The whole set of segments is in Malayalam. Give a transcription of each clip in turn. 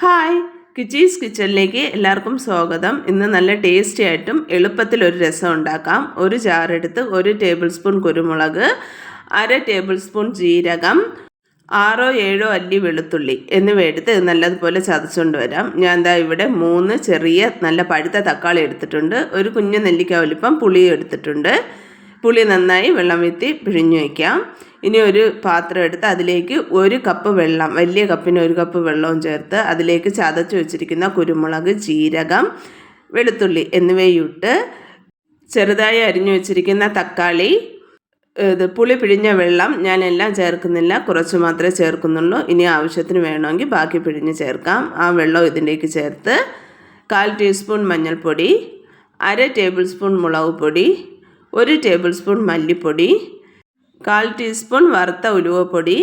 ഹായ്. കിച്ചീസ് കിച്ചണിലേക്ക് എല്ലാവർക്കും സ്വാഗതം. ഇന്ന് നല്ല ടേസ്റ്റി ആയിട്ടും എളുപ്പത്തിൽ ഒരു രസം ഉണ്ടാക്കാം. ഒരു ജാറെടുത്ത് ഒരു ടേബിൾ സ്പൂൺ കുരുമുളക് അര ടേബിൾ സ്പൂൺ ജീരകം ആറോ ഏഴോ അല്ലി വെളുത്തുള്ളി എന്നിവ എടുത്ത് നല്ലതുപോലെ ചതച്ചുകൊണ്ട് വരാം. ഞാൻ എന്താ ഇവിടെ മൂന്ന് ചെറിയ നല്ല പഴുത്ത തക്കാളി എടുത്തിട്ടുണ്ട്. ഒരു കുഞ്ഞു നെല്ലിക്ക വലിപ്പം പുളിയും എടുത്തിട്ടുണ്ട്. പുളി നന്നായി വെള്ളം വീത്തി പിഴിഞ്ഞു വയ്ക്കാം. ഇനി ഒരു പാത്രം എടുത്ത് അതിലേക്ക് ഒരു കപ്പ് വെള്ളം വലിയ കപ്പിന് ഒരു കപ്പ് വെള്ളവും ചേർത്ത് അതിലേക്ക് ചതച്ച് വെച്ചിരിക്കുന്ന കുരുമുളക് ജീരകം വെളുത്തുള്ളി എന്നിവയിട്ട് ചെറുതായി അരിഞ്ഞു വെച്ചിരിക്കുന്ന തക്കാളി ഇത് പുളി പിഴിഞ്ഞ വെള്ളം ഞാൻ എല്ലാം ചേർക്കുന്നില്ല കുറച്ച് മാത്രമേ ചേർക്കുന്നുള്ളൂ. ഇനി ആവശ്യത്തിന് വേണമെങ്കിൽ ബാക്കി പിഴിഞ്ഞ് ചേർക്കാം. ആ വെള്ളം ഇതിലേക്ക് ചേർത്ത് കാൽ ടീസ്പൂൺ മഞ്ഞൾപ്പൊടി അര ടേബിൾ സ്പൂൺ മുളക് പൊടി ഒരു ടേബിൾ സ്പൂൺ മല്ലിപ്പൊടി കാൽ ടീസ്പൂൺ വറുത്ത ഉലുവപ്പൊടി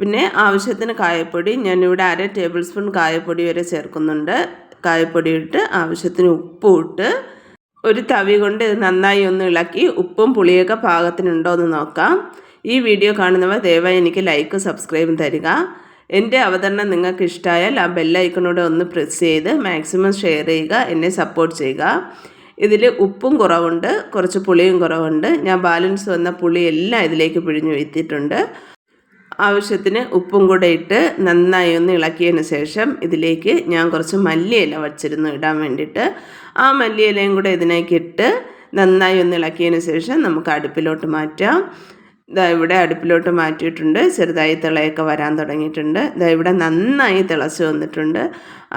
പിന്നെ ആവശ്യത്തിന് കായപ്പൊടി. ഞാനിവിടെ അര ടേബിൾ സ്പൂൺ കായപ്പൊടി വരെ ചേർക്കുന്നുണ്ട്. കായപ്പൊടി ഇട്ട് ആവശ്യത്തിന് ഉപ്പും ഇട്ട് ഒരു തവി കൊണ്ട് നന്നായി ഒന്ന് ഇളക്കി ഉപ്പും പുളിയൊക്കെ പാകത്തിനുണ്ടോ എന്ന് നോക്കാം. ഈ വീഡിയോ കാണുന്നവർ ദയവായി എനിക്ക് ലൈക്ക് സബ്സ്ക്രൈബും തരിക. എന്റെ അവതരണം നിങ്ങൾക്ക് ഇഷ്ടമായാൽ ആ ബെല്ലൈക്കണോടെ ഒന്ന് പ്രസ് ചെയ്ത് മാക്സിമം ഷെയർ ചെയ്യുക എന്നെ സപ്പോർട്ട് ചെയ്യുക. ഇതിൽ ഉപ്പും കുറവുണ്ട് കുറച്ച് പുളിയും കുറവുണ്ട്. ഞാൻ ബാലൻസ് വന്ന പുളി എല്ലാം ഇതിലേക്ക് പിഴിഞ്ഞു വീഴ്ത്തിയിട്ടുണ്ട്. ആവശ്യത്തിന് ഉപ്പും കൂടെ ഇട്ട് നന്നായി ഒന്ന് ഇളക്കിയതിന് ശേഷം ഇതിലേക്ക് ഞാൻ കുറച്ച് മല്ലിയില വച്ചിരുന്നു ഇടാൻ വേണ്ടിയിട്ട്. ആ മല്ലിയിലയും കൂടെ ഇതിലേക്ക് ഇട്ട് നന്നായി ഒന്ന് ഇളക്കിയതിന് ശേഷം നമുക്ക് അടുപ്പിലോട്ട് മാറ്റാം. ഇതാ ഇവിടെ അടുപ്പിലോട്ട് മാറ്റിയിട്ടുണ്ട്. ചെറുതായി തിളയൊക്കെ വരാൻ തുടങ്ങിയിട്ടുണ്ട്. ഇതാ ഇവിടെ നന്നായി തിളച്ച് വന്നിട്ടുണ്ട്.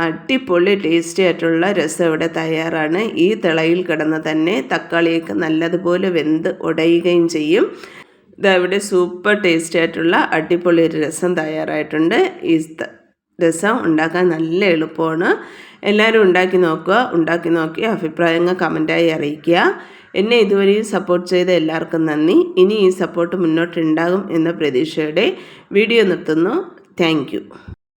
അടിപൊളി ടേസ്റ്റി ആയിട്ടുള്ള രസം ഇവിടെ തയ്യാറാണ്. ഈ തിളയിൽ കിടന്ന് തന്നെ തക്കാളിയൊക്കെ നല്ലതുപോലെ വെന്ത് ഉടയുകയും ചെയ്യും. ഇതാ ഇവിടെ സൂപ്പർ ടേസ്റ്റി ആയിട്ടുള്ള അടിപൊളി ഒരു രസം തയ്യാറായിട്ടുണ്ട്. ഈ രസം ഉണ്ടാക്കാൻ നല്ല എളുപ്പമാണ്. എല്ലാവരും ഉണ്ടാക്കി നോക്കുക. ഉണ്ടാക്കി നോക്കി അഭിപ്രായങ്ങൾ കമന്റായി അറിയിക്കുക. എന്നെ ഇതുവരെയും സപ്പോർട്ട് ചെയ്ത എല്ലാവർക്കും നന്ദി. ഇനി ഈ സപ്പോർട്ട് മുന്നോട്ടുണ്ടാകും എന്ന പ്രതീക്ഷയുടെ വീഡിയോ നിർത്തുന്നു. താങ്ക്